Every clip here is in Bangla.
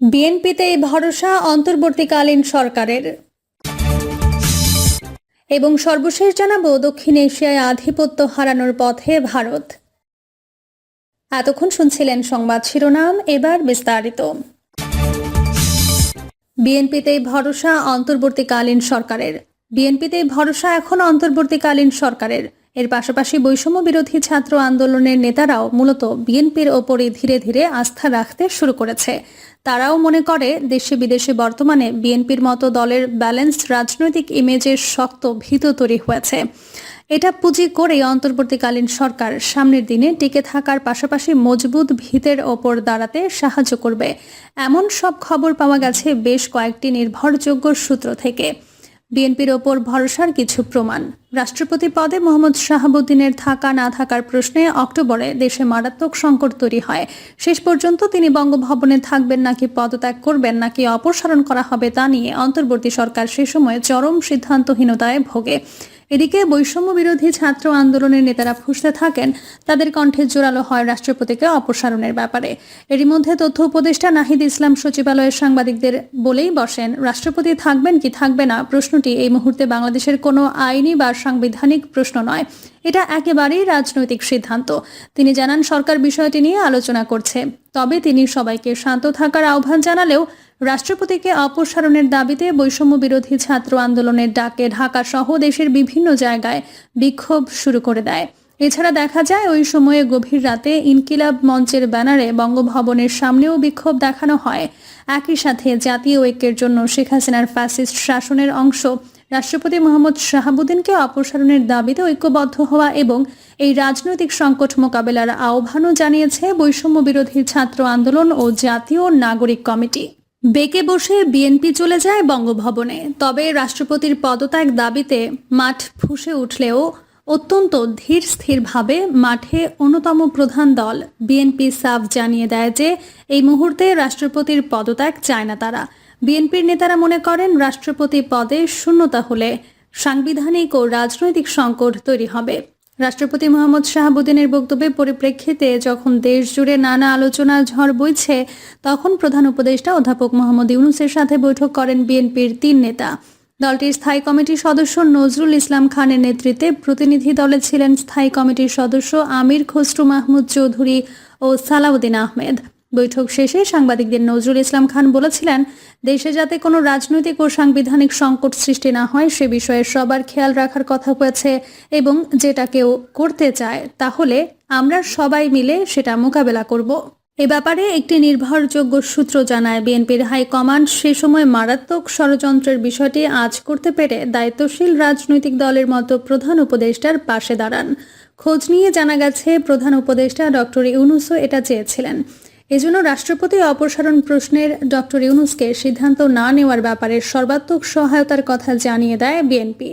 বিএনপিতে ভরসা অন্তর্বর্তীকালীন সরকারের। এবং সর্বশেষ জানাব, দক্ষিণ এশিয়ায় আধিপত্য হারানোর পথে ভারত। এতক্ষণ শুনছিলেন সংবাদ শিরোনাম, এবার বিস্তারিত। বিএনপিতেই ভরসা অন্তর্বর্তীকালীন সরকারের। বিএনপিতেই ভরসা এখন অন্তর্বর্তীকালীন সরকারের। এর পাশাপাশি বৈষম্য বিরোধী ছাত্র আন্দোলনের নেতারাও মূলত বিএনপির ওপরই ধীরে ধীরে আস্থা রাখতে শুরু করেছে। তারাও মনে করে দেশে বিদেশে বর্তমানে বিএনপির মতো দলের ব্যালেন্সড রাজনৈতিক ইমেজের শক্ত ভীত তৈরি হয়েছে। এটা পুঁজি করেই অন্তর্বর্তীকালীন সরকার সামনের দিনে টিকে থাকার পাশাপাশি মজবুত ভিতের ওপর দাঁড়াতে সাহায্য করবে। এমন সব খবর পাওয়া গেছে বেশ কয়েকটি নির্ভরযোগ্য সূত্র থেকে। বিএনপির ওপর ভরসার কিছু প্রমাণ। রাষ্ট্রপতি পদে মোহাম্মদ শাহাবুদ্দিনের থাকা না থাকার প্রশ্নে অক্টোবরে দেশে মারাত্মক সংকট তৈরি হয়। শেষ পর্যন্ত তিনি বঙ্গভবনে থাকবেন নাকি পদত্যাগ করবেন নাকি অপসারণ করা হবে তা নিয়ে অন্তর্বর্তী সরকার সে সময় চরম সিদ্ধান্তহীনতায় ভোগে। এদিকে বৈষম্য বিরোধী ছাত্র আন্দোলনের নেতারা ফুসতে থাকেন। তাদের কণ্ঠে জোরালো হয় রাষ্ট্রপতিকে অপসারণের ব্যাপারে। এরই মধ্যে তথ্য উপদেষ্টা নাহিদ ইসলাম সচিবালয়ের সাংবাদিকদের বলেই বসেন, রাষ্ট্রপতি থাকবেন কি থাকবে না? প্রশ্নটি এই মুহূর্তে বাংলাদেশের কোনো আইনি বা সাংবিধানিক প্রশ্ন নয়। এটা একেবারেই রাজনৈতিক সিদ্ধান্ত। তিনি জানান, সরকার বিষয়টি নিয়ে আলোচনা করছে। তবে তিনি সবাইকে শান্ত থাকার আহ্বান জানালেও রাষ্ট্রপতিকে অপসারণের দাবিতে বৈষম্য বিরোধী ছাত্র আন্দোলনের ডাকে ঢাকা সহ দেশের বিভিন্ন জায়গায় বিক্ষোভ শুরু করে দেয়। এছাড়া দেখা যায়, ওই সময়ে গভীর রাতে ইনকিলাব মঞ্চের ব্যানারে বঙ্গভবনের সামনেও বিক্ষোভ দেখানো হয়। একই সাথে জাতীয় ঐক্যের জন্য শেখ হাসিনার ফ্যাসিস্ট শাসনের অংশ রাষ্ট্রপতি মোহাম্মদ শাহাবুদ্দিনকে অপসারণের দাবিতে ঐক্যবদ্ধ হওয়া এবং এই রাজনৈতিক সংকট মোকাবেলার আহ্বানও জানিয়েছে বৈষম্য বিরোধী ছাত্র আন্দোলন ও জাতীয় নাগরিক কমিটি। বেকে বসে বিএনপি চলে যায় বঙ্গভবনে। তবে রাষ্ট্রপতির পদত্যাগ দাবিতে মাঠ ফুসে উঠলেও অত্যন্ত ধীর স্থিরভাবে মাঠে অন্যতম প্রধান দল বিএনপি সাফ জানিয়ে দেয় যে এই মুহূর্তে রাষ্ট্রপতির পদত্যাগ চায় না তারা। বিএনপির নেতারা মনে করেন রাষ্ট্রপতি পদে শূন্যতা হলে সাংবিধানিক ও রাজনৈতিক সংকট তৈরি হবে। রাষ্ট্রপতি মোহাম্মদ শাহাবুদ্দিনের বক্তব্যের পরিপ্রেক্ষিতে যখন দেশ জুড়ে নানা আলোচনা ঝড় বইছে, তখন প্রধান উপদেষ্টা অধ্যাপক মোহাম্মদ ইউনুসের সাথে বৈঠক করেন বিএনপির তিন নেতা। দলটির স্থায়ী কমিটির সদস্য নজরুল ইসলাম খানের নেতৃত্বে প্রতিনিধি দলে ছিলেন স্থায়ী কমিটির সদস্য আমির খসরু মাহমুদ চৌধুরী ও সালাউদ্দিন আহমেদ। বৈঠক শেষে সাংবাদিকদের নজরুল ইসলাম খান বলেছিলেন, দেশে যাতে কোনো রাজনৈতিক ও সাংবিধানিক সংকট সৃষ্টি না হয়, সে বিষয়ে সবার খেয়াল রাখার কথা হয়েছে এবং যেটা কেউ করতে চায়, তাহলে আমরা সবাই মিলে সেটা মোকাবেলা করব। এ ব্যাপারে একটি নির্ভরযোগ্য সূত্র জানায়, বিএনপির হাইকমান্ড সে সময় মারাত্মক ষড়যন্ত্রের বিষয়টি আজ করতে পেরে দায়িত্বশীল রাজনৈতিক দলের মতো প্রধান উপদেষ্টার পাশে দাঁড়ান। খোঁজ নিয়ে জানা গেছে, প্রধান উপদেষ্টা ডক্টর ইউনুসও এটা চেয়েছিলেন। এজন্য রাষ্ট্রপতি অপসারণ প্রশ্নের ডক্টর ইউনুসকে সিদ্ধান্ত না নেওয়ার ব্যাপারে সর্বাত্মক সহায়তার কথা জানিয়ে দেয় বিএনপি।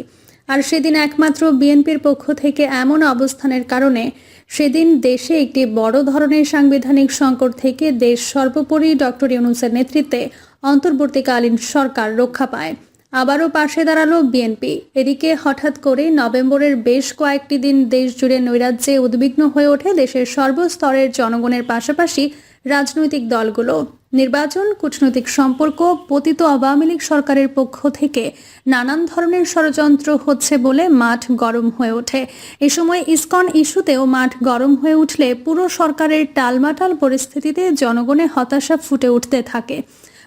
আর সেদিন একমাত্র বিএনপির পক্ষ থেকে এমন অবস্থানের কারণে সেদিন দেশে একটি বড় ধরনের সাংবিধানিক সংকট থেকে দেশ সর্বোপরি ডক্টর ইউনুসের নেতৃত্বে অন্তর্বর্তীকালীন সরকার রক্ষা পায়। আবারও পাশে দাঁড়াল বিএনপি। এদিকে হঠাৎ করে নভেম্বরের বেশ কয়েকটি দিন দেশ জুড়ে নৈরাজ্যে উদ্বিগ্ন হয়ে ওঠে দেশের সর্বস্তরের জনগণের পাশাপাশি রাজনৈতিক দলগুলো, নির্বাচন, কূটনৈতিক সম্পর্ক, পতিত আওয়ামী লীগ সরকারের পক্ষ থেকে নানান ধরনের ষড়যন্ত্র হচ্ছে বলে মাঠ গরম হয়ে ওঠে। এ সময় ইসকন ইস্যুতেও মাঠ গরম হয়ে উঠলে পুরো সরকারের টালমাটাল পরিস্থিতিতে জনগণে হতাশা ফুটে উঠতে থাকে।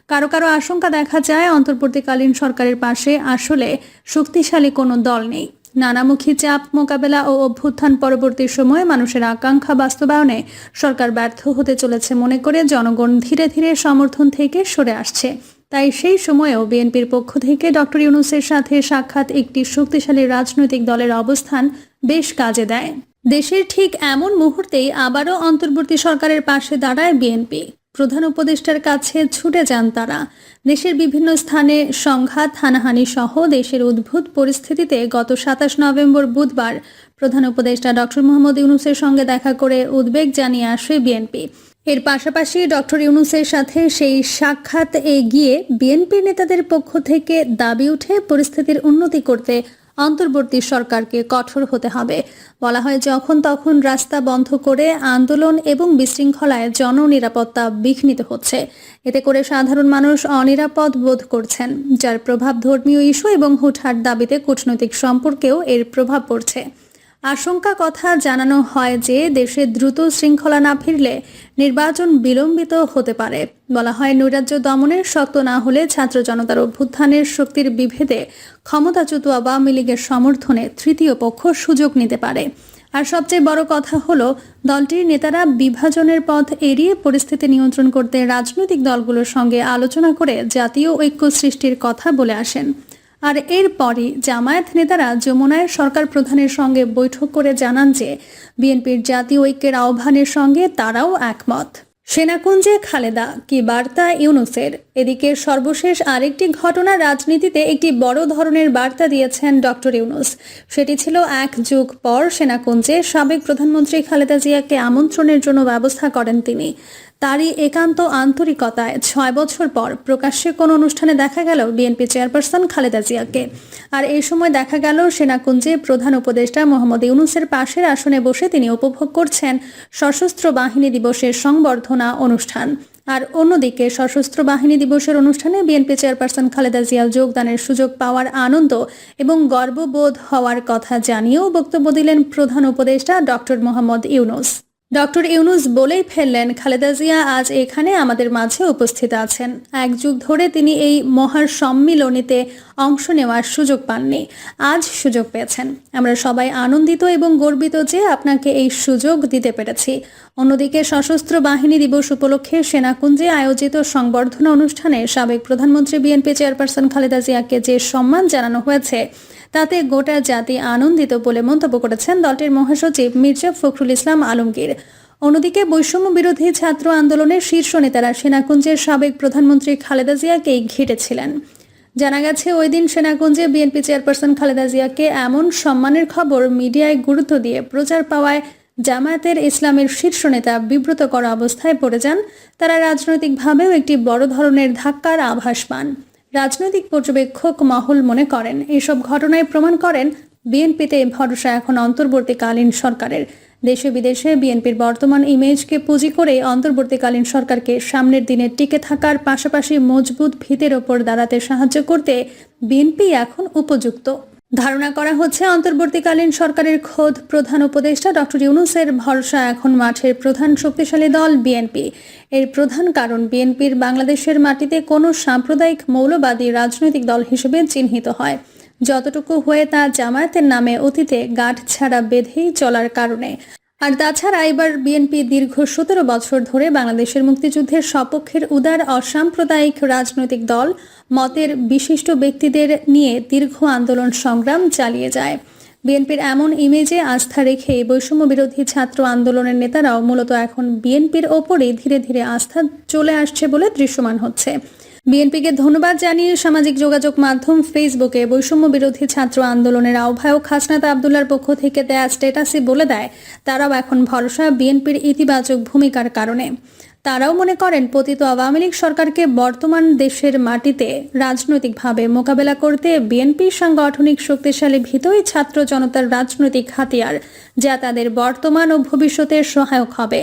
কারও কারও আশঙ্কা দেখা যায়, অন্তর্বর্তীকালীন সরকারের পাশে আসলে শক্তিশালী কোনো দল নেই। নানামুখী চাপ মোকাবেলা ও অভ্যুত্থান পরবর্তী সময়ে মানুষের আকাঙ্ক্ষা বাস্তবায়নে সরকার ব্যর্থ হতে চলেছে মনে করে জনগণ ধীরে ধীরে সমর্থন থেকে সরে আসছে। তাই সেই সময়েও বিএনপির পক্ষ থেকে ডক্টর ইউনুসের সাথে সাক্ষাৎ একটি শক্তিশালী রাজনৈতিক দলের অবস্থান বেশ কাজে দেয়। দেশের ঠিক এমন মুহূর্তেই আবারও অন্তর্বর্তী সরকারের পাশে দাঁড়ায় বিএনপি। প্রধান উপদেষ্টার কাছে ছুটে যান তারা। দেশের বিভিন্ন স্থানে সংঘাত, হানাহানি সহ দেশের উদ্ভূত পরিস্থিতিতে গত সাতাশ নভেম্বর বুধবার প্রধান উপদেষ্টা ডক্টর মোহাম্মদ ইউনুসের সঙ্গে দেখা করে উদ্বেগ জানিয়ে আসে বিএনপি। এর পাশাপাশি ডক্টর ইউনুসের সাথে সেই সাক্ষাৎ এ গিয়ে বিএনপি নেতাদের পক্ষ থেকে দাবি উঠে পরিস্থিতির উন্নতি করতে অন্তর্বর্তী সরকারকে কঠোর হতে হবে। বলা হয়, যখন তখন রাস্তা বন্ধ করে আন্দোলন এবং বিশৃঙ্খলায় জননিরাপত্তা বিঘ্নিত হচ্ছে। এতে করে সাধারণ মানুষ অনিরাপদ বোধ করছেন, যার প্রভাব ধর্মীয় ইস্যু এবং হুটহাট দাবিতে কূটনৈতিক সম্পর্কেও এর প্রভাব পড়ছে। আশঙ্কা কথা জানানো হয় যে দেশে দ্রুত শৃঙ্খলা না ফিরলে নির্বাচন বিলম্বিত হতে পারে। বলা হয় নৈরাজ্য দমনের শক্ত না হলে ছাত্র জনতার অভ্যুত্থানের শক্তির বিভেদে ক্ষমতাচ্যুত আওয়ামী লীগের সমর্থনে তৃতীয় পক্ষ সুযোগ নিতে পারে। আর সবচেয়ে বড় কথা হলো, দলটির নেতারা বিভাজনের পথ এড়িয়ে পরিস্থিতি নিয়ন্ত্রণ করতে রাজনৈতিক দলগুলোর সঙ্গে আলোচনা করে জাতীয় ঐক্য সৃষ্টির কথা বলে আসেন। আর এরপরই জামায়াত নেতারা যমুনায় সরকার প্রধানের সঙ্গে বৈঠক করে জানান যে, বিএনপির জাতীয় ঐক্যের আহ্বানের সঙ্গে তারাও একমত। সেনাকুঞ্জে খালেদা, কি বার্তা ইউনুসের? এদিকে সর্বশেষ আরেকটি ঘটনা রাজনীতিতে একটি বড় ধরনের বার্তা দিয়েছেন ডক্টর ইউনুস। সেটি ছিল এক যুগ পর সেনাকুঞ্জে সাবেক প্রধানমন্ত্রী খালেদা জিয়াকে আমন্ত্রণের জন্য ব্যবস্থা করেন তিনি। তারই একান্ত আন্তরিকতায় ছয় বছর পর প্রকাশ্যে কোনো অনুষ্ঠানে দেখা গেল বিএনপি চেয়ারপারসন খালেদা জিয়াকে। আর এই সময় দেখা গেল সেনাকুঞ্জে প্রধান উপদেষ্টা মোহাম্মদ ইউনুসের পাশের আসনে বসে তিনি উপভোগ করছেন সশস্ত্র বাহিনী দিবসের সংবর্ধনা অনুষ্ঠান। আর অন্যদিকে সশস্ত্র বাহিনী দিবসের অনুষ্ঠানে বিএনপি চেয়ারপারসন খালেদা জিয়া যোগদানের সুযোগ পাওয়ার আনন্দ এবং গর্ববোধ হওয়ার কথা জানিয়েও বক্তব্য দিলেন প্রধান উপদেষ্টা ডক্টর মোহাম্মদ ইউনুস। ডক্টর ইউনুস বলেই ফেললেন খালেদা জিয়া আজ এখানে আমাদের মাঝে উপস্থিত আছেন। এক যুগ ধরে তিনি এই মহার সম্মিলনীতে অংশ নেওয়ার সুযোগ পাননি। আজ সুযোগ পেয়েছেন। আমরা সবাই আনন্দিত এবং গর্বিত যে আপনাকে এই সুযোগ দিতে পেরেছি। অন্যদিকে সশস্ত্র বাহিনী দিবস উপলক্ষে সেনাকুঞ্জে আয়োজিত সংবর্ধনা অনুষ্ঠানে সাবেক প্রধানমন্ত্রী বিএনপি চেয়ারপারসন খালেদা জিয়াকে যে সম্মান জানানো হয়েছে তাতে গোটা জাতি আনন্দিত বলে মন্তব্য করেছেন দলটির মহাসচিব মির্জা ফখরুল ইসলাম আলমগীর। অন্যদিকে বৈষম্য বিরোধী ছাত্র আন্দোলনের শীর্ষ নেতারা সেনাকুঞ্জের সাবেক প্রধানমন্ত্রী খালেদা জিয়াকেই ঘিরেছিলেন জানা গেছে, ওই দিন সেনাকুঞ্জে বিএনপি চেয়ারপারসন খালেদা জিয়াকে এমন সম্মানের খবর মিডিয়ায় গুরুত্ব দিয়ে প্রচার পাওয়ায় জামায়াতের ইসলামের শীর্ষ নেতা বিব্রত করা অবস্থায় পড়ে যান। তারা রাজনৈতিকভাবেও একটি বড় ধরনের ধাক্কার আভাস পান। রাজনৈতিক পর্যবেক্ষক মহল মনে করেন, এসব ঘটনায় প্রমাণ করেন, বিএনপিতে ভরসা এখন অন্তর্বর্তীকালীন সরকারের। দেশে বিদেশে বিএনপির বর্তমান ইমেজকে পুঁজি করে অন্তর্বর্তীকালীন সরকারকে সামনের দিনে টিকে থাকার পাশাপাশি মজবুত ভিতের ওপর দাঁড়াতে সাহায্য করতে বিএনপি এখন উপযুক্ত। ধারণা করা হচ্ছে অন্তর্বর্তীকালীন সরকারের খোদ প্রধান উপদেষ্টা ডক্টর ইউনুসের ভরসা এখন মাঠের প্রধান শক্তিশালী দল বিএনপি। এর প্রধান কারণ বিএনপির বাংলাদেশের মাটিতে কোনো সাম্প্রদায়িক মৌলবাদী রাজনৈতিক দল হিসেবে চিহ্নিত হয়। যতটুকু হয়ে তা জামায়াতের নামে অতীতে গাঁঠ ছাড়া বেঁধেই চলার কারণে। আর তাছাড়া এবার বিএনপি দীর্ঘ সতেরো বছর ধরে বাংলাদেশের মুক্তিযুদ্ধের সপক্ষের উদার অসাম্প্রদায়িক রাজনৈতিক দল মতের বিশিষ্ট ব্যক্তিদের নিয়ে দীর্ঘ আন্দোলন সংগ্রাম চালিয়ে যায়। বিএনপির এমন ইমেজে আস্থা রেখে বৈষম্য বিরোধী ছাত্র আন্দোলনের নেতারাও মূলত এখন বিএনপির ওপরেই ধীরে ধীরে আস্থা চলে আসছে বলে দৃশ্যমান হচ্ছে। বিএনপিকে ধন্যবাদ জানিয়ে সামাজিক যোগাযোগ মাধ্যম ফেসবুকে বৈষম্য বিরোধী ছাত্র আন্দোলনের আহ্বায়ক হাসনাত আবদুল্লার পক্ষ থেকে দেয়া স্ট্যাটাসে বলে দেয়, তারাও এখন ভরসা বিএনপির ইতিবাচক ভূমিকার কারণে। তারাও মনে করেন পতিত আওয়ামী লীগ সরকারকে বর্তমান দেশের মাটিতে রাজনৈতিকভাবে মোকাবেলা করতে বিএনপি সাংগঠনিক শক্তিশালী ভিতই ছাত্র জনতার রাজনৈতিক হাতিয়ার, যা তাদের বর্তমান ও ভবিষ্যতের সহায়ক হবে।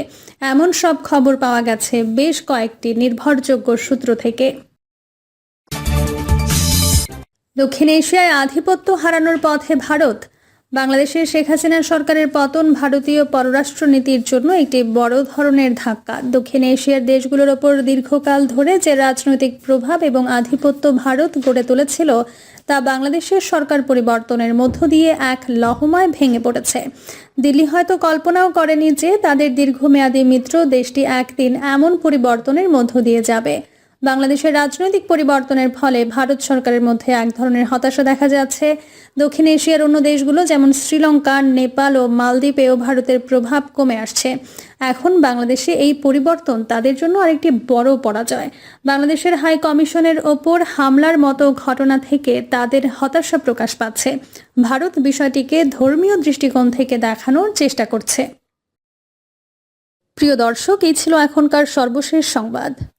এমন সব খবর পাওয়া গেছে বেশ কয়েকটি নির্ভরযোগ্য সূত্র থেকে। দক্ষিণ এশিয়ায় আধিপত্য হারানোর পথে ভারত বাংলাদেশের শেখ হাসিনা সরকারের পতন ভারতীয় পররাষ্ট্র নীতির জন্য একটি বড় ধরনের ধাক্কা। দক্ষিণ এশিয়ার দেশগুলোর ওপর দীর্ঘকাল ধরে যে রাজনৈতিক প্রভাব এবং আধিপত্য ভারত গড়ে তুলেছিল, তা বাংলাদেশের সরকার পরিবর্তনের মধ্য দিয়ে এক লহমায় ভেঙে পড়েছে। দিল্লি হয়তো কল্পনাও করেনি যে তাদের দীর্ঘমেয়াদী মিত্র দেশটি একদিন এমন পরিবর্তনের মধ্য দিয়ে যাবে। বাংলাদেশের রাজনৈতিক পরিবর্তনের ফলে ভারত সরকারের মধ্যে এক ধরনের হতাশা দেখা যাচ্ছে। দক্ষিণ এশিয়ার অন্য দেশগুলো যেমন শ্রীলঙ্কা, নেপাল ও মালদ্বীপেও ভারতের প্রভাব কমে আসছে। এখন বাংলাদেশে এই পরিবর্তন তাদের জন্য আরেকটি বড় পরাজয়। বাংলাদেশের হাই কমিশনের ওপর হামলার মতো ঘটনা থেকে তাদের হতাশা প্রকাশ পাচ্ছে। ভারত বিষয়টিকে ধর্মীয় দৃষ্টিকোণ থেকে দেখানোর চেষ্টা করছে। প্রিয় দর্শক, এই ছিল এখনকার সর্বশেষ সংবাদ।